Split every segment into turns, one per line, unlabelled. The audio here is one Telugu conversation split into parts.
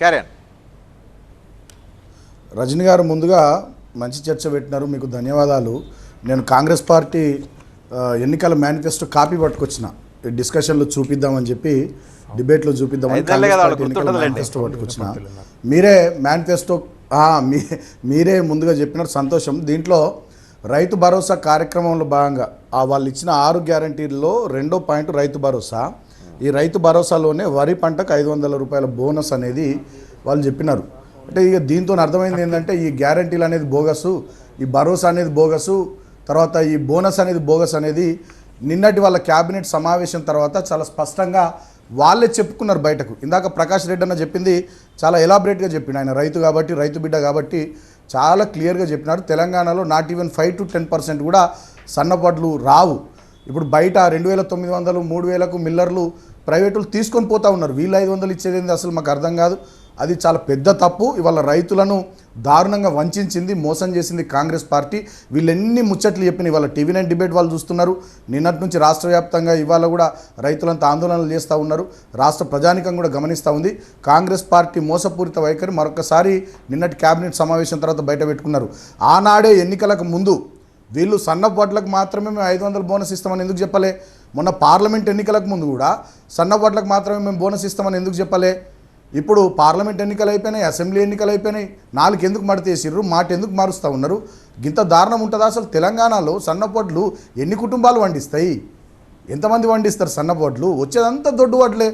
క్యారియన్
రజనీ గారు ముందుగా మంచి చర్చ పెట్టినారు మీకు ధన్యవాదాలు. నేను కాంగ్రెస్ పార్టీ ఎన్నికల మేనిఫెస్టో కాపీ పట్టుకొచ్చిన. డిస్కషన్లో చూపిద్దామని చెప్పి డిబేట్లో చూపిద్దామని. మేనిఫెస్టో పట్టుకొచ్చిన. మీరే మేనిఫెస్టో మీరే ముందుగా చెప్పినట్టు సంతోషం. దీంట్లో రైతు భరోసా కార్యక్రమంలో భాగంగా ఆ వాళ్ళు ఇచ్చిన ఆరు గ్యారంటీల్లో రెండో పాయింట్ రైతు భరోసా. ఈ రైతు భరోసాలోనే వరి పంటకు ఐదు వందల రూపాయల బోనస్ అనేది వాళ్ళు చెప్పినారు. అంటే ఇక దీంతో అర్థమైంది ఏంటంటే ఈ గ్యారంటీలు అనేది బోగసు ఈ భరోసా అనేది బోగసు తర్వాత ఈ బోనస్ అనేది బోగస్ అనేది నిన్నటి వాళ్ళ క్యాబినెట్ సమావేశం తర్వాత చాలా స్పష్టంగా వాళ్ళే చెప్పుకున్నారు బయటకు. ఇందాక ప్రకాష్ రెడ్డి అన్న చెప్పింది చాలా ఎలాబరేట్గా చెప్పిండు ఆయన. రైతు కాబట్టి రైతు బిడ్డ కాబట్టి చాలా క్లియర్గా చెప్పినారు. తెలంగాణలో not even five to ten percent కూడా సన్నపడ్లు రావు. ఇప్పుడు బయట రెండు వేల తొమ్మిది వందలు మూడు వేలకు మిల్లర్లు ప్రైవేటులు తీసుకొని పోతా ఉన్నారు. వీళ్ళు ఐదు వందలు ఇచ్చేది ఏంది అసలు మాకు అర్థం కాదు. అది చాలా పెద్ద తప్పు. ఇవాళ రైతులను దారుణంగా వంచింది మోసం చేసింది కాంగ్రెస్ పార్టీ. వీళ్ళెన్ని ముచ్చట్లు చెప్పిన ఇవాళ టీవీ నైన్ డిబేట్ వాళ్ళు చూస్తున్నారు. నిన్నటి నుంచి రాష్ట్ర వ్యాప్తంగా ఇవాళ కూడా రైతులంతా ఆందోళనలు చేస్తూ ఉన్నారు. రాష్ట్ర ప్రజానికం కూడా గమనిస్తూ ఉంది. కాంగ్రెస్ పార్టీ మోసపూరిత వైఖరి మరొకసారి నిన్నటి కేబినెట్ సమావేశం తర్వాత బయట పెట్టుకున్నారు. ఆనాడే ఎన్నికలకు ముందు వీళ్ళు సన్నపాట్లకు మాత్రమే మేము ఐదు వందల బోనస్ ఇస్తామని ఎందుకు చెప్పలే? మొన్న పార్లమెంట్ ఎన్నికలకు ముందు కూడా సన్నపాట్లకు మాత్రమే మేము బోనస్ ఇస్తామని ఎందుకు చెప్పలే? ఇప్పుడు పార్లమెంట్ ఎన్నికలు అయిపోయినాయి అసెంబ్లీ ఎన్నికలు అయిపోయినాయి నాలుగు ఎందుకు మడతేసిర్రు మాట ఎందుకు మారుస్తూ ఉన్నారు? ఇంత దారుణం ఉంటుందా అసలు? తెలంగాణలో సన్నపోట్లు ఎన్ని కుటుంబాలు వండిస్తాయి? ఎంతమంది వండిస్తారు సన్నపోట్లు వచ్చేదంతా దొడ్డు వడ్లే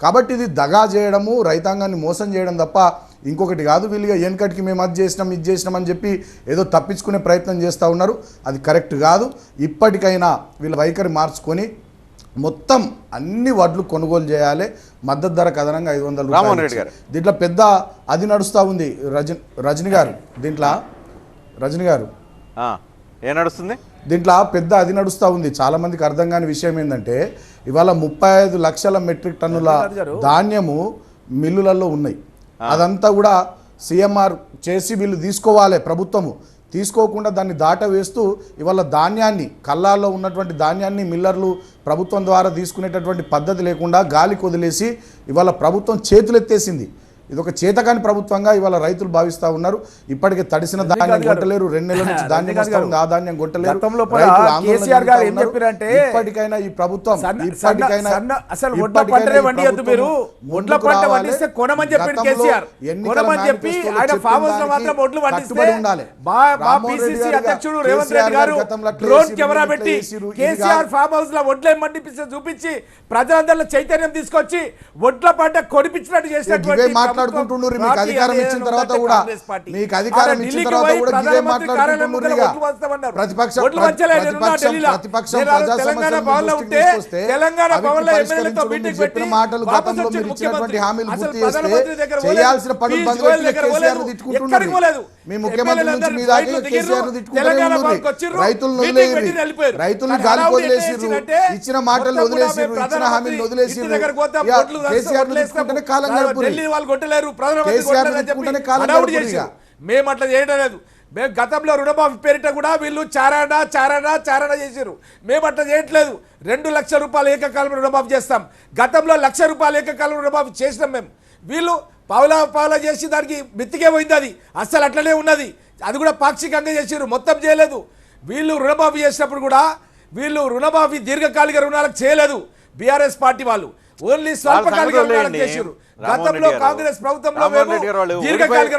కాబట్టి ఇది దగా చేయడము రైతాంగాన్ని మోసం చేయడం తప్ప ఇంకొకటి కాదు వీళ్ళుగా వెనకటికి మేము అది చేసినాం ఇది చేసినాం అని చెప్పి ఏదో తప్పించుకునే ప్రయత్నం చేస్తూ ఉన్నారు. అది కరెక్ట్ కాదు. ఇప్పటికైనా వీళ్ళ వైఖరి మార్చుకొని మొత్తం అన్ని వడ్లు కొనుగోలు చేయాలి. మద్దతు ధర కథనంగా ఐదు వందల రూపాయలు. దీంట్లో పెద్ద అది నడుస్తూ ఉంది. రజని రజని గారు. దీంట్లో రజని గారు.
ఆ, ఏం నడుస్తుంది?
దీంట్లో పెద్ద అది నడుస్తూ ఉంది. చాలా మందికి అర్థం కాని విషయం ఏంటంటే ఇవాళ ముప్పై ఐదు లక్షల మెట్రిక్ టన్నుల ధాన్యము మిల్లులలో ఉన్నాయి. అదంతా కూడా సిఎంఆర్ చేసి వీళ్ళు తీసుకోవాలి ప్రభుత్వము. తీసుకోకుండా దాన్ని దాట వేస్తూ ఇవాళ ధాన్యాన్ని కళ్ళాల్లో ఉన్నటువంటి ధాన్యాన్ని మిల్లర్లు ప్రభుత్వం ద్వారా తీసుకునేటటువంటి పద్ధతి లేకుండా గాలి కొదిలేసి ఇవాళ ప్రభుత్వం చేతులెత్తేసింది. ఇది ఒక చేతకాని ప్రభుత్వంగా ఇవాళ రైతులు భావిస్తా ఉన్నారు ఇప్పటికే తడిసిన ధాన్యం. కొట్టలేరు రెండు నెలల నుంచి ధాన్యం ఆ ధాన్యం కొట్టలేరు
కేసీఆర్ గారు ఏం. చెప్పారంటే
ఇప్పటికైనా ఈ ప్రభుత్వం ఇప్పటికైనా
అసలు పంటనే వండియొద్దు మీరు. పంట. వండిస్తే కొనమని కేసీఆర్. కొనమని చెప్పి ఆయన ఫామ్ హౌస్లో
దానికి
మాత్రం వడ్లు వండిస్తే
కట్టుబడి ఉండాలి.
మా మా
రామ్మోహన్ రెడ్డి
పిసిసి
గారు
అధ్యక్షుడు
కేసీఆర్
రేవంత్ రెడ్డి గారు డ్రోన్ కెమెరా పెట్టి. ఫామ్ హౌస్లో వడ్లే మండిపిస్తే చూపించి ప్రజలందరిలో చైతన్యం తీసుకొచ్చి వడ్ల పంట కొనిపించినట్టు చేసినటువంటి
మాట్లాడుకుంటున్నారు మీకు అధికారం ఇచ్చిన తర్వాత కూడా. మీకు అధికారం ఇచ్చిన తర్వాత కూడా
ముందర
మాట్లాడుకుంటున్నారు. ప్రతిపక్ష ప్రతిపక్షం ప్రజా సమస్యలను చెప్పిన మాటలు గతంలో మీరు ఇచ్చినటువంటి హామీలు గుర్తు చేస్తే. చేయాల్సిన పనులు బంద్ కేసీఆర్. తిట్టుకుంటున్నారు. మీ ముఖ్యమంత్రి నుంచి మీ దాకా కేసీఆర్
వచ్చిర్రు.
రైతులను వదిలేసిర్రు
ఏంటంటే
ఇచ్చిన మాటలు వదిలేసిర్రు
మేము
ఇచ్చిన హామీలు వదిలేసిర్రు కేసీఆర్. తిట్టుకుంటేనే కాలం
వాళ్ళు కొట్టలేరు ప్రధానమంత్రి. మేము అట్లా చేయడం లేదు. మేము గతంలో రుణమాఫీ పేరిట కూడా వీళ్ళు చారాడా చారాడా చారాడా చేశారు మేము అట్లా చేయట్లేదు. రెండు లక్షల రూపాయలు ఏకకాలంలో రుణమాఫీ చేస్తాం. గతంలో లక్ష రూపాయలు ఏకకాలంలో రుణమాఫీ చేసినాం మేము. వీళ్ళు పావులా పావులా చేసి దానికి మిత్తికే పోయింది అది. అస్సలు అట్లనే ఉన్నది. అది కూడా పాక్షికంగా చేసారు మొత్తం చేయలేదు. వీళ్ళు రుణమాఫీ చేసినప్పుడు కూడా వీళ్ళు రుణమాఫీ దీర్ఘకాలిక రుణాలకు చేయలేదు. బీఆర్ఎస్ పార్టీ వాళ్ళు. ఓన్లీ స్వల్పకాలిక రుణాలకు. చేసారు గతంలో. కాంగ్రెస్ ప్రభుత్వంలో దీర్ఘకాలిక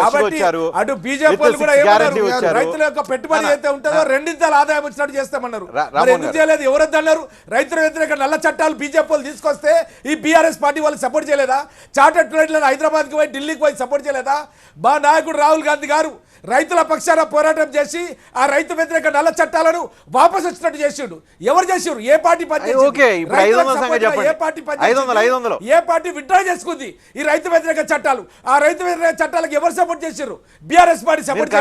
కాబట్టి. అటు బీజేపీ కూడా ఏమన్నారు. రైతుల యొక్క పెట్టుబడి అయితే ఉంటుందో రెండింతల ఆదాయం వచ్చినట్టు చేస్తామన్నారు. మరి ఎందుకు. చేయలేదు? ఎవరొద్దన్నారు రైతుల వ్యతిరేక నల్ల చట్టాలు బీజేపీ వాళ్ళు తీసుకొస్తే ఈ బీఆర్ఎస్ పార్టీ వాళ్ళు సపోర్ట్ చేయలేదా? చార్టర్డ్ ఫ్లైట్లను హైదరాబాద్కి పోయి ఢిల్లీకి పోయి సపోర్ట్ చేయలేదా? మా నాయకుడు రాహుల్ గాంధీ గారు రైతుల పక్షాన పోరాటం చేసి ఆ రైతు వ్యతిరేక నల్ల చట్టాలను వాపసు వచ్చినట్టు చేసిండు ఎవరు చేసిండు ఏ పార్టీ పని
అయ్యో,
చేసిండు?
ఓకే, ఇప్పుడు
రైతులకు
500 సంగతి
support గా
చెప్పండి.
ఏ పార్టీ పని
500,
చేసింది?
500.
ఏ పార్టీ విత్డ్రా చేసుకుంది ఈ రైతు వ్యతిరేక చట్టాలు ఆ రైతు వ్యతిరేక చట్టాలకు ఎవరు సపోర్ట్ చేశారు బీఆర్ఎస్ పార్టీ సపోర్ట్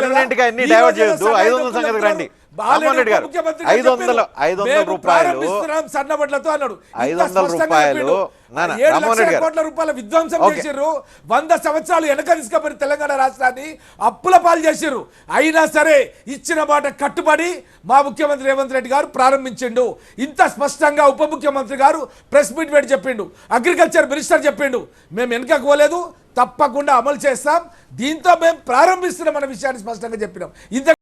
మీరు convenient గా అన్ని divert చేయొద్దు. 500 సంగతికి రండి. రామ్మోహన్ రెడ్డి గారు
ముఖ్యమంత్రి
ఐదు వందల ఐదు వందల
మేము
రూపాయలు
ప్రారంభిస్తున్నాం సన్నబడ్లతో అన్నాడు
ఐదు
ఇంత
వందల
స్పష్టంగా
రూపాయలు
చెప్పిండు.
నా, నా,
ఏడు
రామ్మోహన్
లక్షల
రెడ్డి గారు.
కోట్ల రూపాయల విధ్వంసం. చేసిర్రు వంద సంవత్సరాలు వెనక తీసుకుపోయిన తెలంగాణ రాష్ట్రాన్ని అప్పుల పాలు చేసిర్రు అయినా సరే ఇచ్చిన మాట కట్టుబడి మా ముఖ్యమంత్రి రేవంత్ రెడ్డి గారు ప్రారంభించిండు ఇంత స్పష్టంగా ఉప ముఖ్యమంత్రి గారు ప్రెస్ మీట్ పెట్టి చెప్పిండు అగ్రికల్చర్ మినిస్టర్ చెప్పిండు మేము వెనకకు పోలేదు తప్పకుండా అమలు చేస్తాం దీంతో మేము ప్రారంభిస్తున్నాం అన్న విషయాన్ని స్పష్టంగా చెప్పినాం ఇంత